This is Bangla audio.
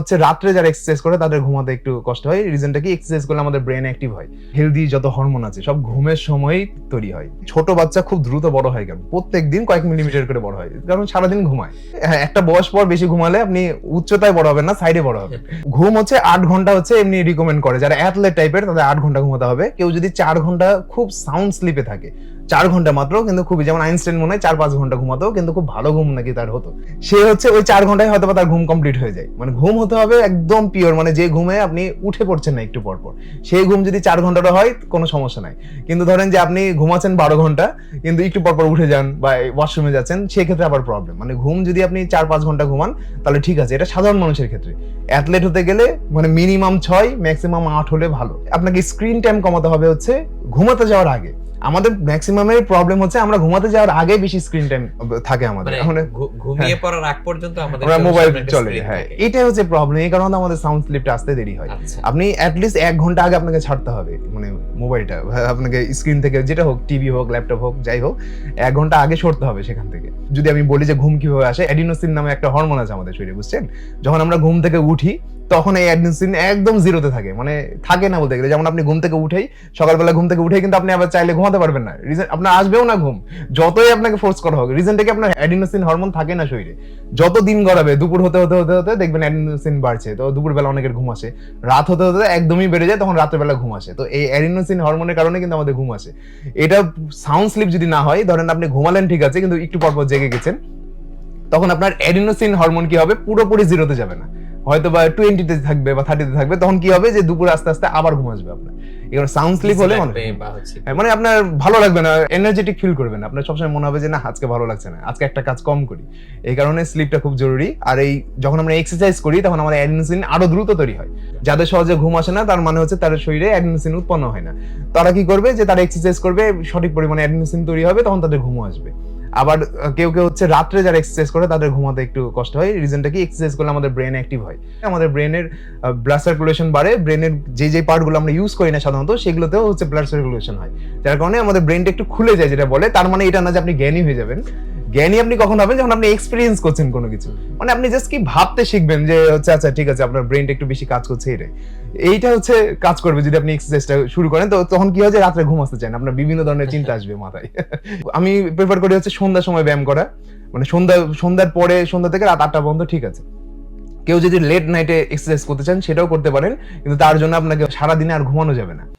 হচ্ছে রাত্রে যারা এক্সারসাইজ করে, তাদের ঘুমাতে একটু কষ্ট হয়। রিজনটা কি? এক্সারসাইজ করলে আমাদের ব্রেন অ্যাক্টিভ হয়। হেলদি যত হরমোন আছে, সব ঘুমের সময়ই তৈরি হয়। ছোট বাচ্চা খুব দ্রুত বড় হয় কেন? প্রত্যেক দিন কয়েক মিলিমিটার করে বড় হয়। কারণ সারাদিন ঘুমায়। হ্যাঁ একটা বয়স পর বেশি ঘুমালে আপনি উচ্চতায় বড় হবেন না সাইডে বড় হবে ঘুম হচ্ছে আট ঘণ্টা হচ্ছে এমনি রিকমেন্ড করে। যারা অ্যাথলেট টাইপের তাদের আট ঘণ্টা ঘুমাতে হবে। কেউ যদি চার ঘণ্টা খুব সাউন্ড স্লিপে থাকে চার ঘণ্টা মাত্র, কিন্তু খুবই, যেমন আইনস্টাইন মনে হয় চার পাঁচ ঘণ্টা ঘুমাতো কিন্তু খুব ভালো ঘুম নাকি তার হতো। সে হচ্ছে ওই চার ঘন্টায় হয়তো তার ঘুম কমপ্লিট হয়ে যায়। মানে ঘুম হতে হবে একদম পিওর মানে যে ঘুমে আপনি উঠে পড়ছেন না একটু পর পর। সেই ঘুম যদি চার ঘন্টাটা হয়, কোনো সমস্যা নাই। কিন্তু ধরেন যে আপনি ঘুমাচ্ছেন বারো ঘণ্টা, কিন্তু একটু পর পর উঠে যান বা ওয়াশরুমে যাচ্ছেন, সেক্ষেত্রে আবার প্রবলেম মানে ঘুম যদি আপনি চার পাঁচ ঘণ্টা ঘুমান, তাহলে ঠিক আছে, এটা সাধারণ মানুষের ক্ষেত্রে। অ্যাথলেট হতে গেলে মানে মিনিমাম ছয় ম্যাক্সিমাম আট হলে ভালো। আপনাকে স্ক্রিন টাইম কমাতে হবে হচ্ছে ঘুমাতে যাওয়ার আগে। আমাদের ম্যাক্সিমামের প্রবলেম হচ্ছে আমরা ঘুমাতে যাওয়ার আগে বেশি স্ক্রিন টাইম থাকে আমাদের। মানে ঘুমিয়ে পড়ার আগ পর্যন্ত আমাদের আমরা মোবাইল চলে হ্যাঁ। এটাই হচ্ছে প্রবলেম এই কারণে আমাদের সাউন্ড স্লিপটা আসতে দেরি হয়। আচ্ছা। আপনি অ্যাটলিস্ট এক ঘণ্টা আগে আপনাকে ছাড়তে হবে মানে মোবাইলটা আপনাকে স্ক্রিন থেকে যেটা হোক টিভি হোক ল্যাপটপ হোক যাই হোক এক ঘণ্টা আগে সরতে হবে সেখান থেকে। যদি আমি বলি যে ঘুম কীভাবে আসে অ্যাডিনোসিন নামে একটা হরমোন আছে আমাদের শরীরে বুঝছেন? যখন আমরা ঘুম থেকে উঠি তখন এই অ্যাডিনোসিন একদম জিরোতে থাকে। মানে থাকে না বলতে গেলে। যেমন আপনি ঘুম থেকে উঠেই, সকালবেলা ঘুম থেকে উঠেই কিন্তু আপনি আবার চাইলে ঘুমাতে পারবেন না। রিজন আপনার আসবেও না ঘুম। যতই আপনাকে ফোর্স করা হোক রিজনটা কি আপনার অ্যাডিনোসিন হরমোন থাকে না শরীরে। যত দিন গড়াবে, দুপুর হতে হতে হতে হতে দেখবেন অ্যাডিনোসিন বাড়ছে। তো দুপুর বেলা অনেকের ঘুম আসে। রাত হতে হতে একদমই বেড়ে যায়, তখন রাতের বেলা ঘুম আসে। তো এই অ্যাডিনোসিন হরমোনের কারণে কিন্তু আমাদের ঘুম আসে। এটা সাউন্ড স্লিপ যদি না হয়, ধরেন আপনি ঘুমালেন ঠিক আছে, কিন্তু একটু পর পর জেগে গেছেন, তখন আপনার অ্যাডিনোসিন হরমোন কি হবে? পুরোপুরি জিরোতে যাবে না। হয়তো বা টোয়েন্টিতে থাকবে বা থার্টিতে থাকবে তখন কি হবে যে দুপুর আস্তে আস্তে আবার ঘুম আসবে আপনার। এবার সাউন্ড স্লিপ হলে মনে হ্যাঁ, মানে আপনার ভালো লাগবে না এনার্জেটিক ফিল করবেন। আপনার সবসময় মনে হবে যে না আজকে ভালো লাগছে না আজকে একটা কাজ কম করি। এই কারণে স্লিপটা খুব জরুরি। আর এই যখন আমরা এক্সারসাইজ করি তখন আমাদের অ্যাডিনোসিন আরও দ্রুত তৈরি হয়। যাদের সহজে ঘুম আসে না তার মানে হচ্ছে তার শরীরে অ্যাডিনোসিন উৎপন্ন হয় না। তারা কি করবে যে তারা এক্সারসাইজ করবে সঠিক পরিমাণে অ্যাডিনোসিন তৈরি হবে তখন তাদের ঘুমও আসবে। আবার কেউ কেউ হচ্ছে রাত্রে যারা এক্সারসাইজ করে, তাদের ঘুমাতে একটু কষ্ট হয়। রিজনটা কি? এক্সারসাইজ করলে আমাদের ব্রেন অ্যাক্টিভ হয়। আমাদের ব্রেনের ব্লাড সার্কুলেশন বাড়ে। ব্রেনের যে যে পার্টগুলো আমরা ইউজ করি না সাধারণত, সেগুলোতেও হচ্ছে ব্লাড সার্কুলেশন হয়। যার কারণে আমাদের ব্রেনটা একটু খুলে যায়, যেটা বলে। তার মানে এটা না যে আপনি জ্ঞানী হয়ে যাবেন। জ্ঞানী আপনি কখন হবেন যখন আপনি এক্সপিরিয়েন্স করছেন কোনো কিছু? মানে আপনি জাস্ট কি ভাবতে শিখবেন যে হচ্ছে আচ্ছা ঠিক আছে আপনার ব্রেনটা একটু বেশি কাজ করছে এটাই। এইটা হচ্ছে কাজ করবে যদি আপনি এক্সারসাইজটা শুরু করেন তো তখন কি হয় যে রাত্রে ঘুম আসতে চান আপনার বিভিন্ন ধরনের চিন্তা আসবে মাথায়। আমি প্রেফার করি হচ্ছে সন্ধ্যার সময় ব্যায়াম করা। মানে সন্ধ্যা সন্ধ্যার পরে সন্ধ্যা থেকে রাত আটটা পর্যন্ত ঠিক আছে। কেউ যদি লেট নাইটে এক্সারসাইজ করতে চান সেটাও করতে পারেন। কিন্তু তার জন্য আপনাকে সারাদিনে আর ঘুমানো যাবে না।